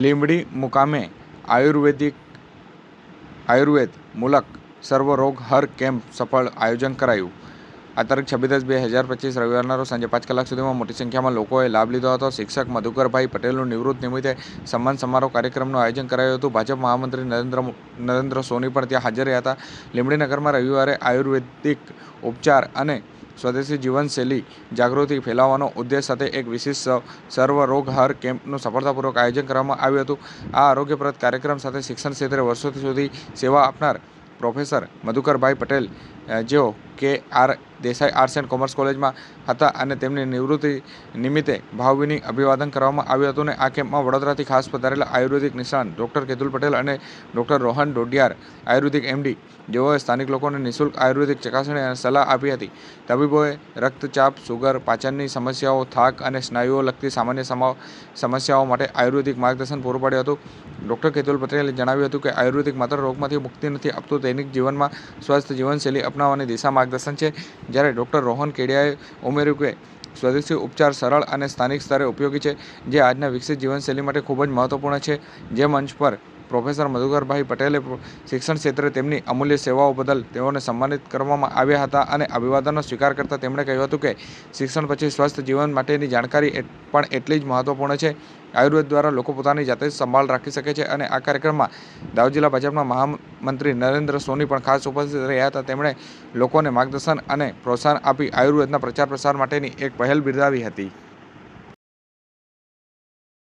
લીંબડી મુકામે આયુર્વેદિક, આયુર્વેદ મૂલક સર્વરોગ હર કેમ્પ સફળ આયોજન કરાયું. આ તારીખ છવ્વીસ દસ બે હજાર પચીસ રવિવારના રોજ સાંજે પાંચ કલાક સુધીમાં મોટી સંખ્યામાં લોકોએ લાભ લીધો હતો. શિક્ષક મધુકરભાઈ પટેલનું નિવૃત્ત નિમિત્તે સન્માન સમારોહ કાર્યક્રમનું આયોજન કરાયું હતું. ભાજપ મહામંત્રી નરેન્દ્ર નરેન્દ્ર સોની પણ ત્યાં હાજર રહ્યા હતા. લીંબડી નગરમાં રવિવારે આયુર્વેદિક ઉપચાર અને સ્વદેશી જીવનશૈલી જાગૃતિ ફેલાવવાનો ઉદ્દેશ સાથે એક વિશેષ સ- સર્વરોગ હર કેમ્પનું સફળતાપૂર્વક આયોજન કરવામાં આવ્યું હતું. આ આરોગ્યપ્રદ કાર્યક્રમ સાથે શિક્ષણ ક્ષેત્રે વર્ષો સુધી સેવા આપનાર પ્રોફેસર મધુકરભાઈ પટેલ જેઓ કે R Desai arts and commerce કોલેજમાં હતા અને તેમની નિવૃત્તિ નિમિત્તે ભાવભીની અભિવાદન કરવામાં આવ્યું હતું અને આ કેમ્પમાં વડોદરાથી ખાસ પધારેલા આયુર્વેદિક નિષ્ણાંત ડૉક્ટર કેતુલ પટેલ અને doctor Rohan Dodiyar ayurvedic MD જેઓએ સ્થાનિક લોકોને નિઃશુલ્ક આયુર્વેદિક ચકાસણી અને સલાહ આપી હતી. તબીબોએ રક્તચાપ, સુગર, પાચનની સમસ્યાઓ, થાક અને સ્નાયુઓ લગતી સામાન્ય સમસ્યાઓ માટે આયુર્વેદિક માર્ગદર્શન પૂરું પાડ્યું હતું. ડૉક્ટર કેતુલ પટેલે જણાવ્યું હતું કે આયુર્વેદિક માત્ર રોગમાંથી મુક્તિ નથી આપતું, દૈનિક જીવનમાં સ્વસ્થ જીવનશૈલી અપનાવવાની દિશા માર્ગદર્શન છે. જ્યારે ડૉક્ટર રોહન કેડિયાએ ઉમેર્યું કે સ્વદેશી ઉપચાર સરળ અને સ્થાનિક સ્તરે ઉપયોગી છે, જે આજના વિકસિત જીવનશૈલી માટે ખૂબ જ મહત્વપૂર્ણ છે. જે મંચ પર પ્રોફેસર મધુકરભાઈ પટેલે શિક્ષણ ક્ષેત્રે તેમની અમૂલ્ય સેવાઓ બદલ તેઓને સન્માનિત કરવામાં આવ્યા હતા અને અભિવાદનનો સ્વીકાર કરતાં તેમણે કહ્યું હતું કે શિક્ષણ પછી સ્વસ્થ જીવન માટેની જાણકારી પણ એટલી જ મહત્વપૂર્ણ છે. આયુર્વેદ દ્વારા લોકો પોતાની જાતે જ સંભાળ રાખી શકે છે અને આ કાર્યક્રમમાં દાહોદ જિલ્લા ભાજપના મહામંત્રી નરેન્દ્ર સોની પણ ખાસ ઉપસ્થિત રહ્યા હતા. તેમણે લોકોને માર્ગદર્શન અને પ્રોત્સાહન આપી આયુર્વેદના પ્રચાર પ્રસાર માટેની એક પહેલ બિરદાવી હતી.